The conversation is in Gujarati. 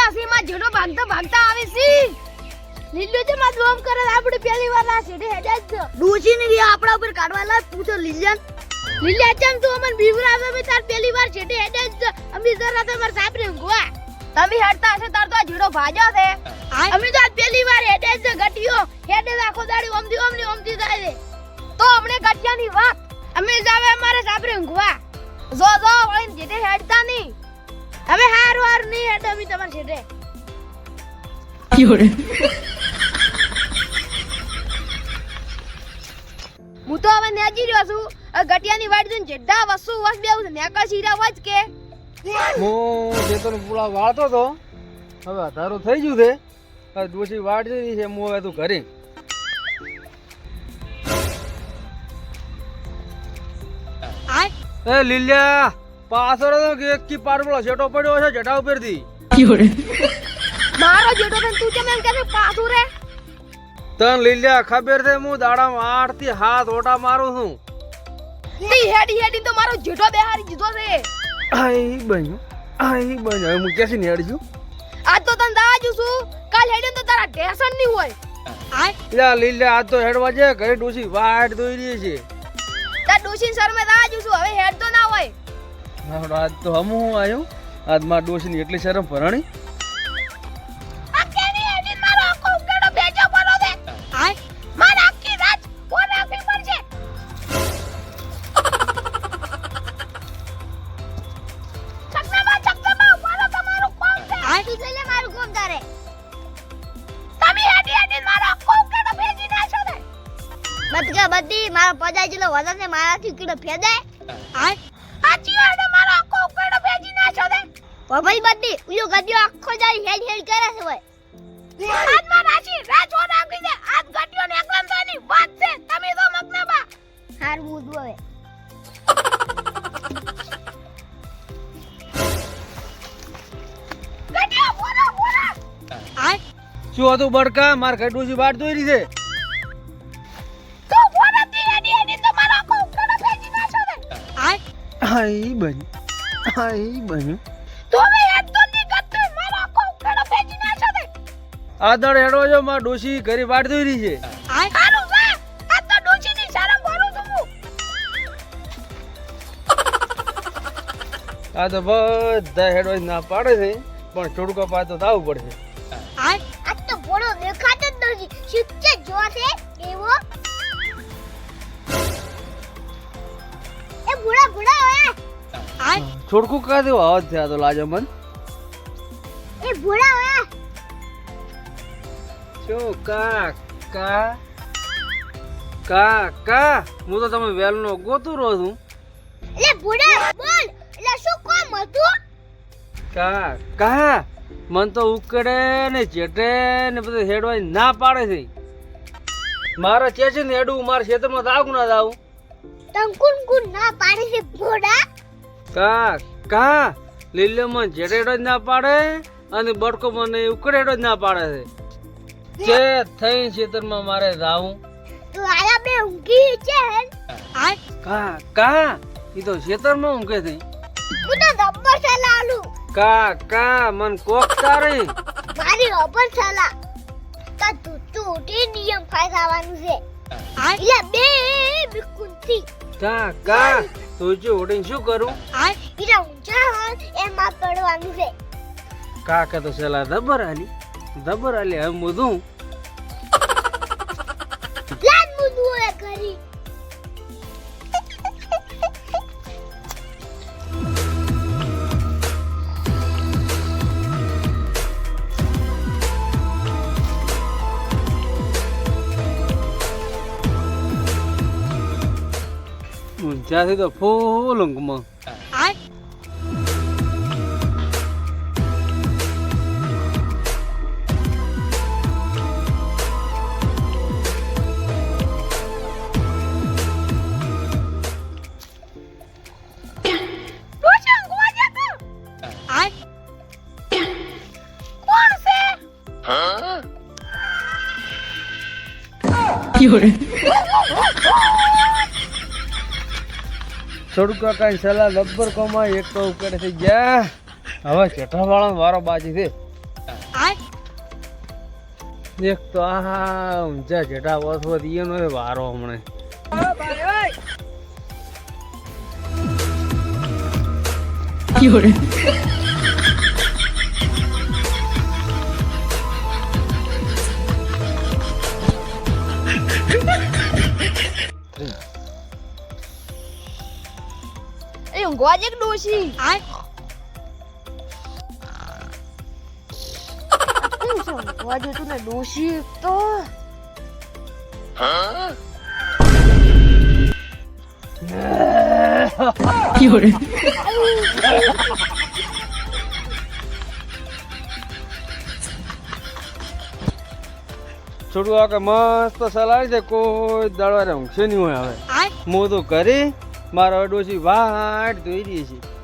બ્યાસી માં જેડો ભાગતા ભાગતા આવે છે. લીલું છે માં જોમ કરે આપણે પહેલી વાર ના છેડે હેડા જ ડોસી ને રી આપણા ઉપર કાઢવાલા પૂછો લીલન લીલા ચમ તું અમન બીવરાવે મે તાર પહેલી વાર છેડે હેડા જ અમે જરા તમાર સાહેબ રે ઊંઘવા. તમે હેડતા હશે તાર તો આ જીડો ભાજો છે. અમે તો આજ પહેલી વાર હેડે જ ગટિયો હેડે આખો દાડી ઓમથી ઓમની ઓમથી જાય છે. તો અમને ગટિયાની વાત. અમે જાવે અમારે સાબરે ઊંઘવા. જો જો વળીને જેટે હેડતા નહીં. હવે હારું હારું નહીં હેડે તમારે છેડે સીધે હું તો હવે નેજી રહ્યો છું. ગટિયાની વાડી જોઈને જેડા વસ્તુ વસ બેવું છે. નેકા શીરા વાજ કે. હું જે તને પૂળા વાળતો તો હવે અધારું થઈ ગયું છે. હવે ડોશી વાળતી છે હું હવે તું ઘરે. એ લીલિયા! પાછળ એક કી પાડબળો જેટો પડ્યો છે જટા ઉપરથી. મારો જેટો થઈને તું કેમ એમ કે છે પાછું રે? તન લીલ્યા ખબર છે હું દાડામાં આઠથી હાથ ઓટા મારું છું. તી હેડી હેડી તો મારો જેટો બેહારી દીધો છે. આઈ બન્યો આઈ બન્યું. હું ક્યાંથી નેડજું આજ તો તને દાજુ છું. કાલ હેડી તો તારા ટેશન નહીં હોય. યા લીલ્યા આજ તો હેડવા છે ઘરે ડોશી વાટ દોઈ રહી છે. તાર સર શરમે દાજુ છું. હવે હેડ તો ના આજ તો હમ હું આવ્યો આજ મારા ડોશીની એટલી શરમ ભરણી. મારો લે બધી મારો પજાઈ જેલો વધારે મારાથી કીડો ફેદે આય આ ભાઈ બધી ઉયો ગડિયો આખો જાય હેડ હેડ કરે છે ભાઈ. હાથમાં માં રાશી રાત નાખી દે આજ ગટિયો ને એકલમ એની વાત છે. તમે તો મગનાબા. હાર મુદ હવે. ગટિયો બોલો બોલો. આ શું હતું બડકા? માર ડોશી વાટ દોઈ રહી છે. આઈ બન્યું. આઈ બન્યું. તો તો ની ગત્તુ મારો આખો ઉકેડો ભેજી નાખો ને આદળ હેડો જો માં ડોશી ઘરે વાટ દોરી રહી છે. હારું છે આ તો ડોશી ની શરમ ભરું છું આ તો બધા હેડો ના પાડે છે પણ થોડુંક પાતો તો દાવું પડશે. થોડુંક કા દેવો આવાજ થયા તો લાજો મન. એ ભોળા હોય છો કા કા કા કા? હું તો તમે વેલનો ગોતું રહો છું. એટલે ભોળા બોલ. એટલે શું કોમ હતું? કા કા? મન તો ઉકળે ને ચેટે ને બધું હેડવાય ના પાડે છે. મારે ચેચે ને હેડવું મારા ખેતરમાં દાવ ના દાવ તંકુન કુન ના પાડે છે બુડા કા કા? મન જડેડો જ ના પાડે અને બડકો મને ઉકળેડો જ ના પાડે છે. કે થઈ ખેતરમાં મારે જાવું તું આયા બે ઊંઘી છે કા કા? એ તો ખેતરમાં ઊંઘે છે. હું તો ગબ્બર સલાહ કા કા? મન કોક તારે. મારી ગબ્બર સલાહ તા તું તું નિયમ ફાયદાવાનું છે. એટલે બે કા કા? તું જો ઉડીને શું કરું? આ ઈરા ઊંચા હોય એમાં પડવાનું છે. કા કે તો સેલા દબર આલી. દબર આલી હવે બધું ઊંચાથી તો ફૂલ ઊંઘમાં આય. થોડુંક કાંઈ સલાહ લબ્બર કોમાં એક તો ઉપર થઈ ગયા. હવે ચેઠા વાળા વારો બાજી છે. એક તો આ ઊંચા જેઠા વસવત એનો એ વારો હમણાં. એ ઊંઘવા જ એક ડોશી? છે ઊંઘવા જતું ને? ડોશી તો. છોડું આ કે મસ્ત સલાડી દે કોઈ દાડવારે ઊંઘશે નહીં હોય હવે. તો કરી મારો ડોસી વાટ ધોઈ દે છે.